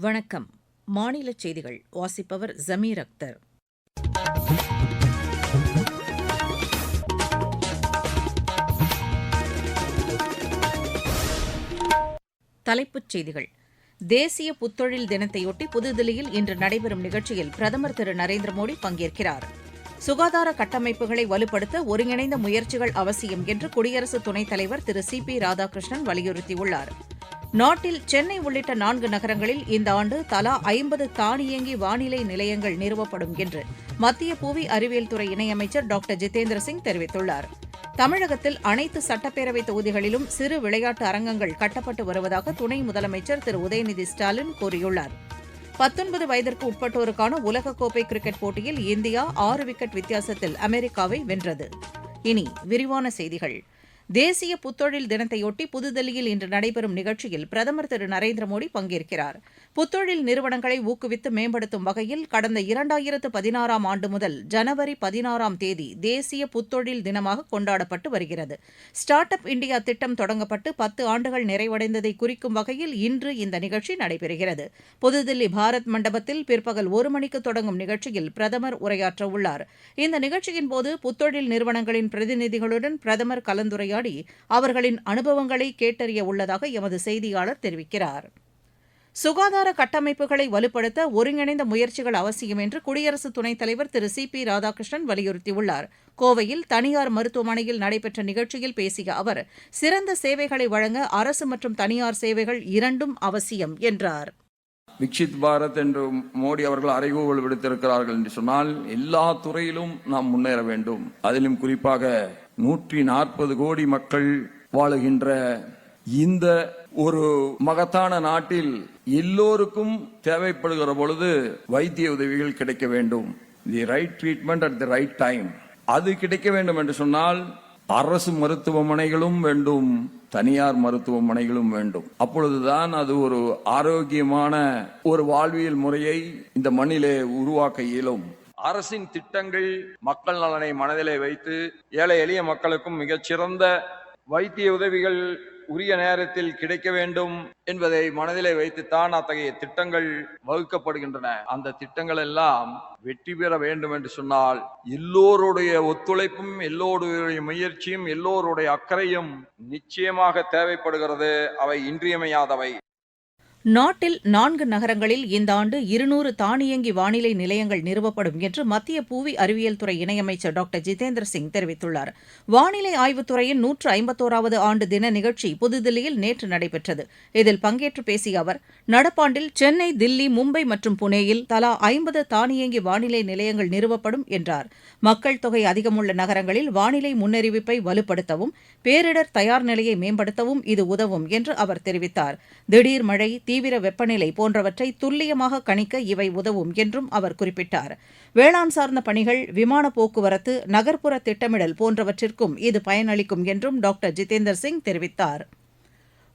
வணக்கம். மாநில செய்திகள் வாசிப்பவர் ஜமீர் அக்தர். தலைப்புச் செய்திகள். தேசிய புத்தொழில் தினத்தையொட்டி புதுதில்லியில் இன்று நடைபெறும் நிகழ்ச்சியில் பிரதமர் திரு நரேந்திர மோடி பங்கேற்கிறார். சுகாதார கட்டமைப்புகளை வலுப்படுத்த ஒருங்கிணைந்த முயற்சிகள் அவசியம் என்று குடியரசு துணைத் தலைவர் திரு சி பி ராதாகிருஷ்ணன் வலியுறுத்தியுள்ளார். நாட்டில் சென்னை உள்ளிட்ட நான்கு நகரங்களில் இந்த ஆண்டு தலா ஐம்பது தானியங்கி வானிலை நிலையங்கள் நிறுவப்படும் என்று மத்திய புவி அறிவியல் துறை இணையமைச்சர் டாக்டர் ஜிதேந்திர சிங் தெரிவித்துள்ளார். தமிழகத்தில் அனைத்து சட்டப்பேரவை தொகுதிகளிலும் சிறு விளையாட்டு அரங்கங்கள் கட்டப்பட்டு வருவதாக துணை முதலமைச்சர் திரு. உதயநிதி ஸ்டாலின் கூறியுள்ளார். பத்தொன்பது வயதிற்கு உட்பட்டோருக்கான உலகக்கோப்பை கிரிக்கெட் போட்டியில் இந்தியா ஆறு விக்கெட் வித்தியாசத்தில் அமெரிக்காவை வென்றது. இனி விரிவான செய்திகள். தேசிய புத்தொழில் தினத்தையொட்டி புதுதில்லியில் இன்று நடைபெறும் நிகழ்ச்சியில் பிரதமர் திரு நரேந்திர மோடி பங்கேற்கிறார். புத்தொழில் நிறுவனங்களை ஊக்குவித்து மேம்படுத்தும் வகையில் கடந்த இரண்டாயிரத்து பதினாறாம் ஆண்டு முதல் ஜனவரி பதினாறாம் தேதி தேசிய புத்தொழில் தினமாக கொண்டாடப்பட்டு வருகிறது. ஸ்டார்ட் அப் இந்தியா திட்டம் தொடங்கப்பட்டு பத்து ஆண்டுகள் நிறைவடைந்ததை குறிக்கும் வகையில் இன்று இந்த நிகழ்ச்சி நடைபெறுகிறது. புதுதில்லி பாரத் மண்டபத்தில் பிற்பகல் ஒரு மணிக்கு தொடங்கும் நிகழ்ச்சியில் பிரதமர் உரையாற்றவுள்ளார். இந்த நிகழ்ச்சியின் போது புத்தொழில் நிறுவனங்களின் பிரதிநிதிகளுடன் பிரதமர் கலந்துரையாடி அவர்களின் அனுபவங்களை கேட்டறிய உள்ளதாக எமது செய்தியாளர் தெரிவிக்கிறார். சுகாதார கட்டமைப்புகளை வலுப்படுத்த ஒருங்கிணைந்த முயற்சிகள் அவசியம் என்று குடியரசு துணைத் தலைவர் திரு சி பி ராதாகிருஷ்ணன் வலியுறுத்தியுள்ளார். கோவையில் தனியார் மருத்துவமனையில் நடைபெற்ற நிகழ்ச்சியில் பேசிய அவர் சிறந்த சேவைகளை வழங்க அரசு மற்றும் தனியார் சேவைகள் இரண்டும் அவசியம் என்றார். விக்ஷித் பாரத் என்று மோடி அவர்கள் அறைகூவல் விடுத்திருக்கிறார்கள் என்று சொன்னால் எல்லா துறையிலும் நாம் முன்னேற வேண்டும். அதிலும் குறிப்பாக நூற்றி நாற்பது கோடி மக்கள் வாழுகின்ற இந்த ஒரு மகத்தான நாட்டில் எல்லோருக்கும் தேவைப்படுகிற பொழுது வைத்திய உதவிகள் கிடைக்க வேண்டும். The right treatment at the right time அது கிடைக்க வேண்டும் என்று சொன்னால் அரசு மருத்துவமனைகளும் வேண்டும் தனியார் மருத்துவமனைகளும் வேண்டும். அப்பொழுதுதான் அது ஒரு ஆரோக்கியமான ஒரு வாழ்வியல் முறையை இந்த மண்ணிலே உருவாக்க இயலும். அரசின் திட்டங்கள் மக்கள் நலனை மனதிலே வைத்து ஏழை எளிய மக்களுக்கும் மிகச்சிறந்த வைத்திய உதவிகள் உரிய நேரத்தில் கிடைக்க வேண்டும் என்பதை மனதிலே வைத்துத்தான் அத்தகைய திட்டங்கள் வகுக்கப்படுகின்றன. அந்த திட்டங்கள் எல்லாம் வெற்றி பெற வேண்டும் என்று சொன்னால் எல்லோருடைய ஒத்துழைப்பும் எல்லோருடைய முயற்சியும் எல்லோருடைய அக்கறையும் நிச்சயமாக தேவைப்படுகிறது. அவை இன்றியமையாதவை. நாட்டில் நான்கு நகரங்களில் இந்த ஆண்டு இருநூறு தானியங்கி வானிலை நிலையங்கள் நிறுவப்படும் என்று மத்திய புவி அறிவியல் துறை இணையமைச்சர் டாக்டர் ஜிதேந்திர சிங் தெரிவித்துள்ளார். வானிலை ஆய்வுத்துறையின் நூற்று ஐம்பத்தோராவது ஆண்டு தின நிகழ்ச்சி புதுதில்லியில் நேற்று நடைபெற்றது. இதில் பங்கேற்று பேசிய அவர் நடப்பாண்டில் சென்னை தில்லி மும்பை மற்றும் புனேயில் தலா ஐம்பது தானியங்கி வானிலை நிலையங்கள் நிறுவப்படும் என்றார். மக்கள் தொகை அதிகமுள்ள நகரங்களில் வானிலை முன்னறிவிப்பை வலுப்படுத்தவும் பேரிடர் தயார் நிலையை மேம்படுத்தவும் இது உதவும் என்று அவர் தெரிவித்தார். திடீர் மழை தீவிர வெப்பநிலை போன்றவற்றை துல்லியமாக கணிக்க இவை உதவும் என்றும் அவர் குறிப்பிட்டார். வேளாண் சார்ந்த பணிகள் விமான போக்குவரத்து நகர்ப்புற திட்டமிடல் போன்றவற்றிற்கும் இது பயனளிக்கும் என்றும் டாக்டர் ஜிதேந்தர் சிங் தெரிவித்தார்.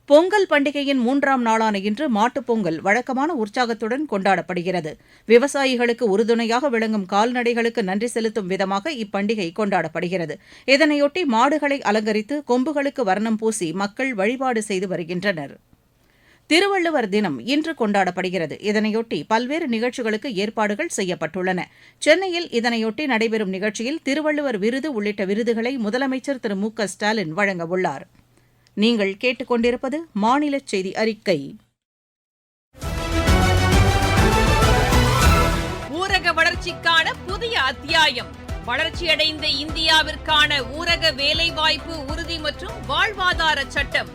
பொங்கல் பண்டிகையின் மூன்றாம் நாளான இன்று மாட்டுப்பொங்கல் வழக்கமான உற்சாகத்துடன் கொண்டாடப்படுகிறது. விவசாயிகளுக்கு உறுதுணையாக விளங்கும் கால்நடைகளுக்கு நன்றி செலுத்தும் விதமாக இப்பண்டிகை கொண்டாடப்படுகிறது. இதனையொட்டி மாடுகளை அலங்கரித்து கொம்புகளுக்கு வர்ணம் பூசி மக்கள் வழிபாடு செய்து வருகின்றனர். திருவள்ளுவர் தினம் இன்று கொண்டாடப்படுகிறது. இதனையொட்டி பல்வேறு நிகழ்ச்சிகளுக்கு ஏற்பாடுகள் செய்யப்பட்டுள்ளன. சென்னையில் இதனையொட்டி நடைபெறும் நிகழ்ச்சியில் திருவள்ளுவர் விருது உள்ளிட்ட விருதுகளை முதலமைச்சர் திரு மு க ஸ்டாலின் வழங்கவுள்ளார் நீங்கள் கேட்டுக்கொண்டிருப்பது மாநில செய்தி அறிக்கை. ஊரக வளர்ச்சிக்கான புதிய அத்தியாயம். வளர்ச்சியடைந்த இந்தியாவிற்கான ஊரக வேலைவாய்ப்பு உறுதி மற்றும் வாழ்வாதார சட்டம்.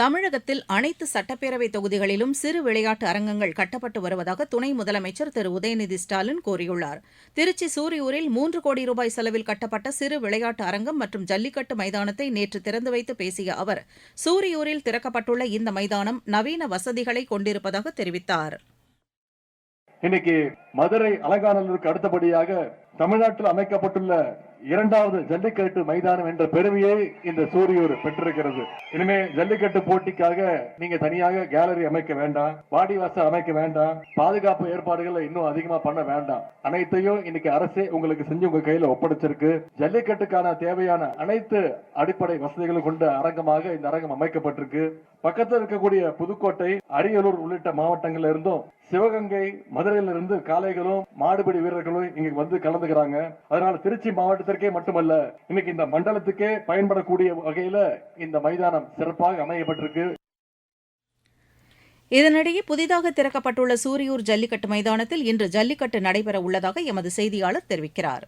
தமிழகத்தில் அனைத்து சட்டப்பேரவை தொகுதிகளிலும் சிறு விளையாட்டு அரங்கங்கள் கட்டப்பட்டு வருவதாக துணை முதலமைச்சர் திரு. உதயநிதி ஸ்டாலின் கூறியுள்ளார். திருச்சி சூரியூரில் மூன்று கோடி ரூபாய் செலவில் கட்டப்பட்ட சிறு விளையாட்டு அரங்கம் மற்றும் ஜல்லிக்கட்டு மைதானத்தை நேற்று திறந்து வைத்து பேசிய அவர் சூரியூரில் திறக்கப்பட்டுள்ள இந்த மைதானம் நவீன வசதிகளை கொண்டிருப்பதாக தெரிவித்தார். இன்னைக்கு மதுரை அலங்காநல்லூருக்கு அடுத்தபடியாக தமிழ்நாட்டில் அமைக்கப்பட்டுள்ள இரண்டாவது ஜல்லிக்கட்டு மைதானம் என்ற பெருமையை இந்த சூரியூர் பெற்றிருக்கிறது. இனிமே ஜல்லிக்கட்டு போட்டிக்காக நீங்க தனியாக கேலரி அமைக்க வேண்டாம் வாடிவாசல் அமைக்க வேண்டாம் பாதுகாப்பு ஏற்பாடுகளை இன்னும் அதிகமா பண்ண வேண்டாம். அனைத்தையும் இன்னைக்கு அரசே உங்களுக்கு செஞ்சு உங்க கையில ஒப்படைச்சிருக்கு. ஜல்லிக்கட்டுக்கான தேவையான அனைத்து அடிப்படை வசதிகளும் கொண்ட அரங்கமாக இந்த அரங்கம் அமைக்கப்பட்டிருக்கு. பக்கத்தில் இருக்கக்கூடிய புதுக்கோட்டை அரியலூர் உள்ளிட்ட மாவட்டங்கள்ல இருந்தும் சிவகங்கை மதுரையிலிருந்து காளைகளும் மாடுபிடி வீரர்களும் இங்க வந்து கலந்துக்கிறாங்க. அதனால திருச்சி மாவட்டத்தில் மாவட்டத்திற்கே மட்டுமல்ல இன்னைக்கு இந்த மண்டலத்துக்கே பயன்படக்கூடிய வகையில இந்த மைதானம் சிறப்பாக அமையப்பட்டிருக்கு. இதனிடையே புதிதாக திறக்கப்பட்டுள்ள சூரியூர் ஜல்லிக்கட்டு மைதானத்தில் இன்று ஜல்லிக்கட்டு நடைபெற உள்ளதாக எமது செய்தியாளர் தெரிவிக்கிறார்.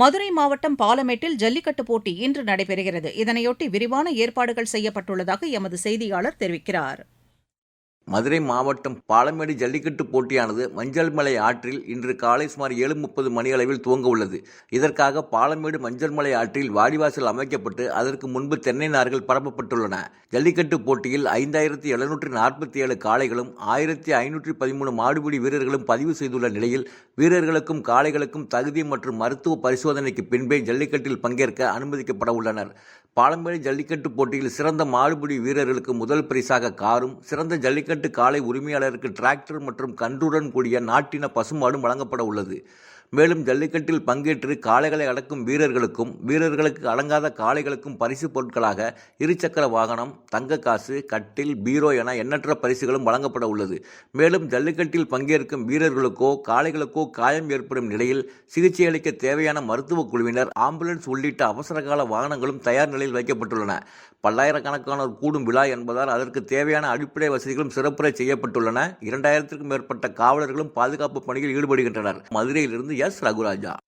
மதுரை மாவட்டம் பாலமேட்டில் ஜல்லிக்கட்டு போட்டி இன்று நடைபெறுகிறது. இதனையொட்டி விரிவான ஏற்பாடுகள் செய்யப்பட்டுள்ளதாக எமது செய்தியாளர் தெரிவிக்கிறாா் மதுரை மாவட்டம் பாலமேடு ஜல்லிக்கட்டு போட்டியானது மஞ்சள் மலை ஆற்றில் இன்று காலை சுமார் ஏழு முப்பது மணி அளவில் துவங்க உள்ளது. இதற்காக பாலமேடு மஞ்சள் மலை ஆற்றில் வாடிவாசல் அமைக்கப்பட்டு அதற்கு முன்பு தென்னை நார்கள் பரப்பப்பட்டுள்ளன. ஜல்லிக்கட்டு போட்டியில் ஐந்தாயிரத்தி எழுநூற்றி நாற்பத்தி ஏழு காளைகளும் ஆயிரத்தி ஐநூற்றி பதிமூணு மாடுபிடி வீரர்களும் பதிவு செய்துள்ள நிலையில் வீரர்களுக்கும் காளைகளுக்கும் தகுதி மற்றும் மருத்துவ பரிசோதனைக்கு பின்பே ஜல்லிக்கட்டில் பங்கேற்க அனுமதிக்கப்பட உள்ளனர். பாலமேடு ஜல்லிக்கட்டு போட்டியில் சிறந்த மாடுபிடி வீரர்களுக்கு முதல் பரிசாக காரும் சிறந்த ஜல்லிக்கட்டு காளை உரிமையாளருக்கு டிராக்டர் மற்றும் கன்றுடன் கூடிய நாட்டின பசுமாடும் வழங்கப்பட உள்ளது. மேலும் ஜல்லிக்கட்டில் பங்கேற்று காளைகளை அடக்கும் வீரர்களுக்கும் வீரர்களுக்கு அடங்காத காளைகளுக்கும் பரிசு பொருட்களாக இருசக்கர வாகனம் தங்க காசு கட்டில் பீரோ என எண்ணற்ற பரிசுகளும் வழங்கப்பட உள்ளது. மேலும் ஜல்லிக்கட்டில் பங்கேற்கும் வீரர்களுக்கோ காளைகளுக்கோ காயம் ஏற்படும் நிலையில் சிகிச்சை அளிக்க தேவையான மருத்துவ குழுவினர் ஆம்புலன்ஸ் உள்ளிட்ட அவசரகால வாகனங்களும் தயார் நிலையில் வைக்கப்பட்டுள்ளன. பல்லாயிரக்கணக்கானோர் கூடும் விழா என்பதால் அதற்கு தேவையான அடிப்படை வசதிகளும் சிறப்புரை செய்யப்பட்டுள்ளன. இரண்டாயிரத்திற்கும் மேற்பட்ட காவலர்களும் பாதுகாப்பு பணியில் ஈடுபடுகின்றனர். மதுரையிலிருந்து Rias Raguraja.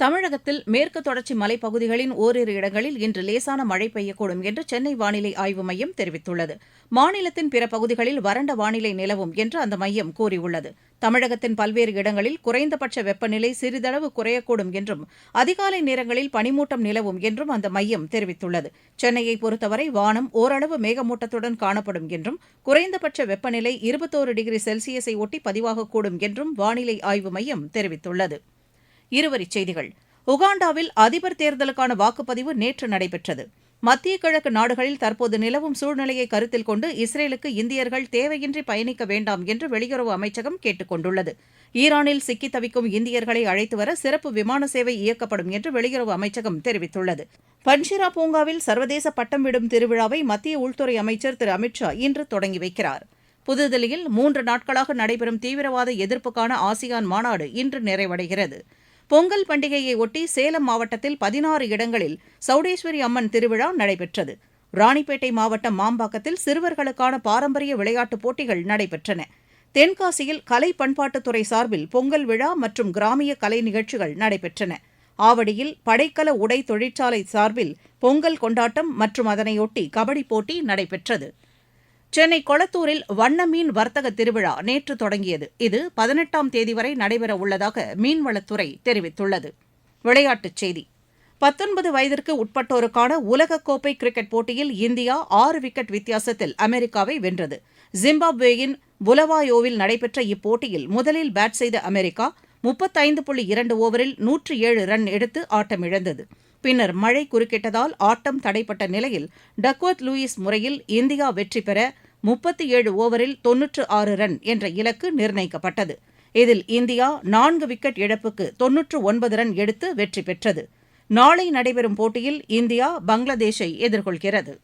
தமிழகத்தில் மேற்கு தொடர்ச்சி மலைப்பகுதிகளின் ஓரிரு இடங்களில் இன்று லேசான மழை பெய்யக்கூடும் என்று சென்னை வானிலை ஆய்வு மையம் தெரிவித்துள்ளது. மாநிலத்தின் பிற பகுதிகளில் வறண்ட வானிலை நிலவும் என்று அந்த மையம் கூறியுள்ளது. தமிழகத்தின் பல்வேறு இடங்களில் குறைந்தபட்ச வெப்பநிலை சிறிதளவு குறையக்கூடும் என்றும் அதிகாலை நேரங்களில் பனிமூட்டம் நிலவும் என்றும் அந்த மையம் தெரிவித்துள்ளது. சென்னையை பொறுத்தவரை வானம் ஓரளவு மேகமூட்டத்துடன் காணப்படும் என்றும் குறைந்தபட்ச வெப்பநிலை இருபத்தோரு டிகிரி செல்சியஸை ஒட்டி பதிவாகக்கூடும் என்றும் வானிலை ஆய்வு மையம் தெரிவித்துள்ளது. இருவரிச் செய்திகள். உகாண்டாவில் அதிபர் தேர்தலுக்கான வாக்குப்பதிவு நேற்று நடைபெற்றது. மத்திய கிழக்கு நாடுகளில் தற்போது நிலவும் சூழ்நிலையை கருத்தில் கொண்டு இஸ்ரேலுக்கு இந்தியர்கள் தேவையின்றி பயணிக்க வேண்டாம் என்று வெளியுறவு அமைச்சகம் கேட்டுக் கொண்டுள்ளது. ஈரானில் சிக்கித் தவிக்கும் இந்தியர்களை அழைத்து வர சிறப்பு விமான சேவை இயக்கப்படும் என்று வெளியுறவு அமைச்சகம் தெரிவித்துள்ளது. பன்ஷிரா பூங்காவில் சர்வதேச பட்டம் விடும் திருவிழாவை மத்திய உள்துறை அமைச்சர் திரு அமித் ஷா இன்று தொடங்கி வைக்கிறார். புதுதில்லியில் மூன்று நாட்களாக நடைபெறும் தீவிரவாத எதிர்ப்புக்கான ஆசியான் மாநாடு இன்று நிறைவடைகிறது. பொங்கல் பண்டிகையை ஒட்டி சேலம் மாவட்டத்தில் பதினாறு இடங்களில் சௌடேஸ்வரி அம்மன் திருவிழா நடைபெற்றது. ராணிப்பேட்டை மாவட்டம் மாம்பாக்கத்தில் சிறுவர்களுக்கான பாரம்பரிய விளையாட்டுப் போட்டிகள் நடைபெற்றன. தென்காசியில் கலை பண்பாட்டுத்துறை சார்பில் பொங்கல் விழா மற்றும் கிராமிய கலை நிகழ்ச்சிகள் நடைபெற்றன. ஆவடியில் படைக்கல உடை தொழிற்சாலை சார்பில் பொங்கல் கொண்டாட்டம் மற்றும் அதனையொட்டி கபடி போட்டி நடைபெற்றது. சென்னை கொளத்தூரில் வண்ண மீன் வர்த்தக திருவிழா நேற்று தொடங்கியது. இது பதினெட்டாம் தேதி வரை நடைபெற உள்ளதாக மீன்வளத்துறை தெரிவித்துள்ளது. விளையாட்டுச் செய்தி. பத்தொன்பது வயதிற்கு உட்பட்டோருக்கான உலகக்கோப்பை கிரிக்கெட் போட்டியில் இந்தியா ஆறு விக்கெட் வித்தியாசத்தில் அமெரிக்காவை வென்றது. ஜிம்பாப்வேயின் புலவாயோவில் நடைபெற்ற இப்போட்டியில் முதலில் பேட் செய்த அமெரிக்கா முப்பத்தைந்து புள்ளி இரண்டு ஓவரில் நூற்று ஏழு ரன் எடுத்து ஆட்டமிழந்தது. பின்னர் மழை குறுக்கிட்டதால் ஆட்டம் தடைப்பட்ட நிலையில் டக்வத் லூயிஸ் முறையில் இந்தியா வெற்றி பெற முப்பத்தி ஏழு ஓவரில் தொன்னூற்று ஆறு ரன் என்ற இலக்கு நிர்ணயிக்கப்பட்டது. இதில் இந்தியா நான்கு விக்கெட் இழப்புக்கு தொன்னூற்று ஒன்பது ரன் எடுத்து வெற்றி பெற்றது. நாளை நடைபெறும் போட்டியில் இந்தியா பங்களாதேஷை எதிர்கொள்கிறது.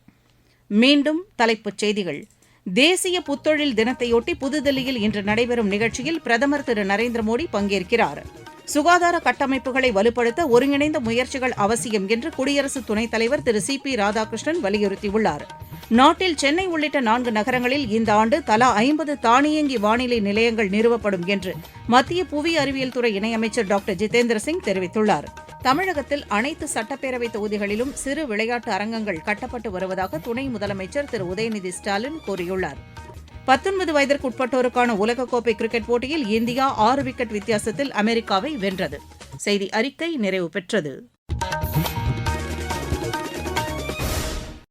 மீண்டும் தலைப்புச் செய்திகள். தேசிய புத்தொழில் தினத்தையொட்டி புதுதில்லியில் இன்று நடைபெறும் நிகழ்ச்சியில் பிரதமர் திரு நரேந்திர மோடி பங்கேற்கிறார். சுகாதார கட்டமைப்புகளை வலுப்படுத்த ஒருங்கிணைந்த முயற்சிகள் அவசியம் என்று குடியரசு துணைத் தலைவர் திரு சி பி ராதாகிருஷ்ணன் வலியுறுத்தியுள்ளார். நாட்டில் சென்னை உள்ளிட்ட நான்கு நகரங்களில் இந்த ஆண்டு தலா ஐம்பது தானியங்கி வானிலை நிலையங்கள் நிறுவப்படும் என்று மத்திய புவி அறிவியல் துறை இணையமைச்சர் டாக்டர் ஜிதேந்திர சிங் தெரிவித்துள்ளார். தமிழகத்தில் அனைத்து சட்டப்பேரவை தொகுதிகளிலும் சிறு விளையாட்டு அரங்கங்கள் கட்டப்பட்டு வருவதாக துணை முதலமைச்சர் திரு உதயநிதி ஸ்டாலின் கூறியுள்ளார். பத்தொன்பது வயதிற்கு உட்பட்டோருக்கான உலகக்கோப்பை கிரிக்கெட் போட்டியில் இந்தியா ஆறு விக்கெட் வித்தியாசத்தில் அமெரிக்காவை வென்றது. செய்தி அறிக்கை நிறைவு பெற்றது.